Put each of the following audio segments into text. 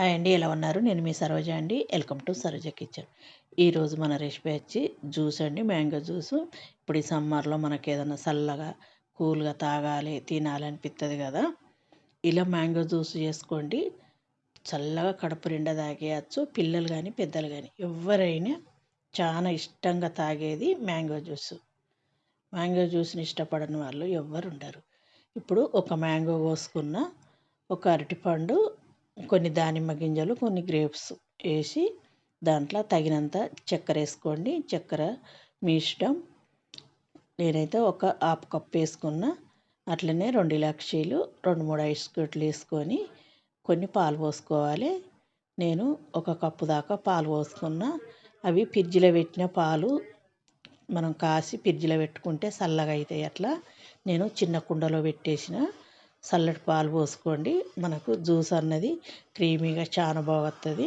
Hi అండి ఎలా ఉన్నారు? నేను మీ సరోజ అండి. వెల్కమ్ టు సరోజ కిచెన్ ఈరోజు మన రెసిపీ వచ్చి జ్యూస్ అండి మ్యాంగో జ్యూస్ ఇప్పుడు ఈ సమ్మర్లో మనకి ఏదైనా చల్లగా కూల్గా తాగాలి తినాలి అనిపిస్తుంది కదా? ఇలా మ్యాంగో జ్యూస్ చేసుకోండి. చల్లగా కడుపు నిండా తాగేయచ్చు. పిల్లలు కానీ పెద్దలు కానీ ఎవరైనా చాలా ఇష్టంగా తాగేది మ్యాంగో జ్యూస్ మ్యాంగో జ్యూస్ని ఇష్టపడని వాళ్ళు ఎవ్వరు ఉండరు. ఇప్పుడు ఒక మ్యాంగో కోసుకున్న ఒక అరటిపండు కొన్ని దానిమ్మ గింజలు కొన్ని గ్రేప్స్ వేసి దాంట్లో తగినంత చక్కెర వేసుకోండి. చక్కెర మీ ఇష్టం. నేనైతే ఒక హాఫ్ కప్ వేసుకున్న అట్లనే రెండు ఇలాక్షీలు రెండు మూడు ఐస్ కట్లు వేసుకొని కొన్ని పాలు పోసుకోవాలి. నేను ఒక కప్పు దాకా పాలు పోసుకున్న. అవి ఫ్రిడ్జ్లో పెట్టిన పాలు మనం కాసి ఫ్రిడ్జ్లో పెట్టుకుంటే చల్లగా అవుతాయి అట్లా. నేను చిన్న కుండలో పెట్టేసిన చల్లటి పాలు పోసుకోండి. మనకు జ్యూస్ అన్నది క్రీమీగా చాలా బాగుతుంది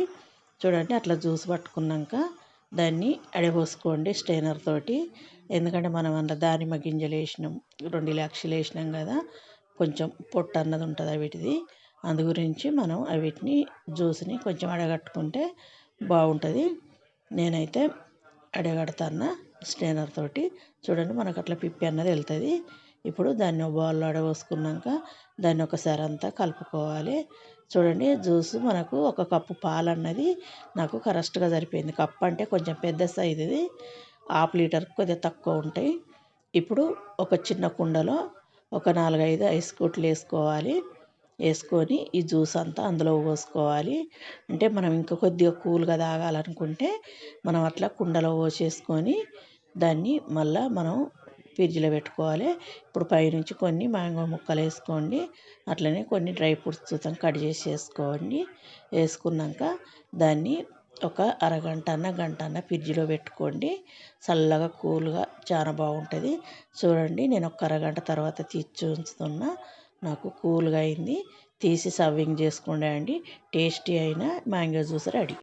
చూడండి అట్లా జ్యూస్ పట్టుకున్నాక దాన్ని అడబోసుకోండి స్టైనర్ తోటి. ఎందుకంటే మనం అందులో దానిమ్మ గింజలు వేసినాం రెండు లక్షలు వేసినాం కదా కొంచెం పొట్టు అన్నది ఉంటుంది వీటిది అందు గురించి మనం వీటిని జ్యూస్ని కొంచెం అడగట్టుకుంటే బాగుంటుంది. నేనైతే అడగడతాను స్టైనర్ తోటి. చూడండి మనకు అట్లా పిప్పి అన్నది వెళ్తుంది. ఇప్పుడు దాన్ని బౌల్లో పోసుకున్నాక దాన్ని ఒకసారి అంతా కలుపుకోవాలి. చూడండి జ్యూస్ మనకు ఒక కప్పు పాలు అన్నది నాకు కరెక్ట్గా సరిపోయింది. కప్పు అంటే కొంచెం పెద్ద సైజుది హాఫ్ లీటర్ కొద్దిగా తక్కువ ఉంటాయి. ఇప్పుడు ఒక చిన్న కుండలో ఒక నాలుగైదు ఐస్ కుట్లు వేసుకోవాలి. వేసుకొని ఈ జ్యూస్ అంతా అందులో పోసుకోవాలి. అంటే మనం ఇంకా కొద్దిగా కూల్గా తాగాలనుకుంటే మనం అట్లా కుండలో పోసేసుకొని దాన్ని మళ్ళీ మనం ఫ్రిడ్జ్లో పెట్టుకోవాలి. ఇప్పుడు పైనుంచి కొన్ని మ్యాంగో ముక్కలు వేసుకోండి అట్లనే కొన్ని డ్రై ఫ్రూట్స్ కట్ చేసి వేసుకోండి వేసుకున్నాక దాన్ని ఒక అరగంట అన్న గంట అన్న ఫ్రిడ్జ్లో పెట్టుకోండి. చల్లగా కూల్గా చాలా బాగుంటుంది. చూడండి నేను ఒక అరగంట తర్వాత తీసి ఉంచుతున్నా. నాకు కూల్గా అయింది. తీసి సర్వింగ్ చేసుకోండి అండి. టేస్టీ అయిన మ్యాంగో జ్యూస్ రెడీ.